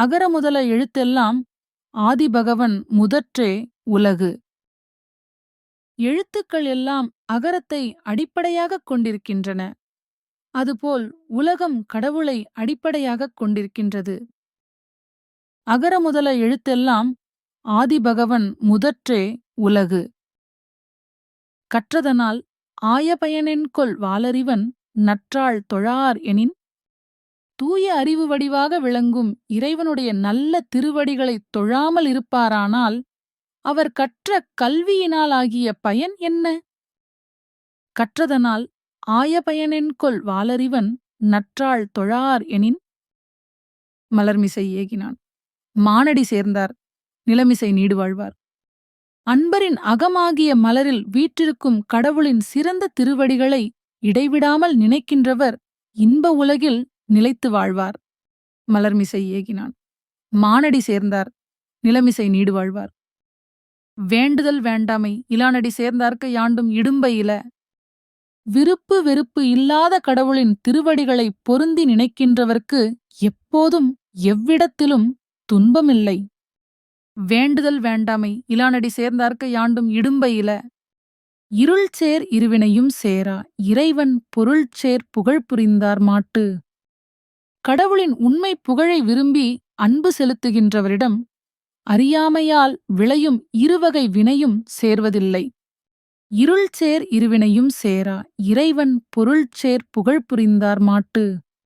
அகர முதல எழுத்தெல்லாம் ஆதிபகவன் முதற்றே உலகு. எழுத்துக்கள் எல்லாம் அகரத்தை அடிப்படையாகக் கொண்டிருக்கின்றன. அதுபோல் உலகம் கடவுளை அடிப்படையாகக் கொண்டிருக்கின்றது. அகர முதல எழுத்தெல்லாம் ஆதிபகவன் முதற்றே உலகு. கற்றதனால் ஆயபயனென்கொள் வாலறிவன் நற்றாள் தொழார் எனின் தூய அறிவு வடிவாக விளங்கும் இறைவனுடைய நல்ல திருவடிகளைத் தொழாமல் இருப்பாரானால் அவர் கற்ற கல்வியினால் ஆகிய பயன் என்ன? கற்றதனால் ஆயபயனென்கொள் வாலறிவன் நற்றாள் தொழார் எனின். மலர்மிசை ஏகினான். மானடி சேர்ந்தார். நிலமிசை நீடு வாழ்வார் அன்பரின் அகமாகிய மலரில் வீற்றிருக்கும் கடவுளின் சிறந்த திருவடிகளை இடைவிடாமல் நினைக்கின்றவர் இன்ப உலகில் நிலைத்து வாழ்வார். மலர்மிசை ஏகினான். மானடி சேர்ந்தார். நிலமிசை நீடு வாழ்வார். வேண்டுதல் வேண்டாமை இலானடி சேர்ந்தார்க்கு யாண்டும் இடும்பை இல. விருப்பு வெறுப்பு இல்லாத கடவுளின் திருவடிகளை பொருந்தி நினைக்கின்றவர்க்கு எப்போதும் எவ்விடத்திலும் துன்பமில்லை. வேண்டுதல் வேண்டாமை இலானடி சேர்ந்தார்க்கு யாண்டும் இடும்பை இல. இருள் சேர் இருவினையும் சேரா இறைவன் பொருள் சேர் புகழ் புரிந்தார் மாட்டு. கடவுளின் உண்மை புகழை விரும்பி அன்பு செலுத்துகின்றவரிடம் அறியாமையால் விளையும் இருவகை வினையும் சேர்வதில்லை. இருள் சேர் இருவினையும் சேரா. இறைவன் பொருள் சேர் புகழ் புரிந்தார் மாட்டு.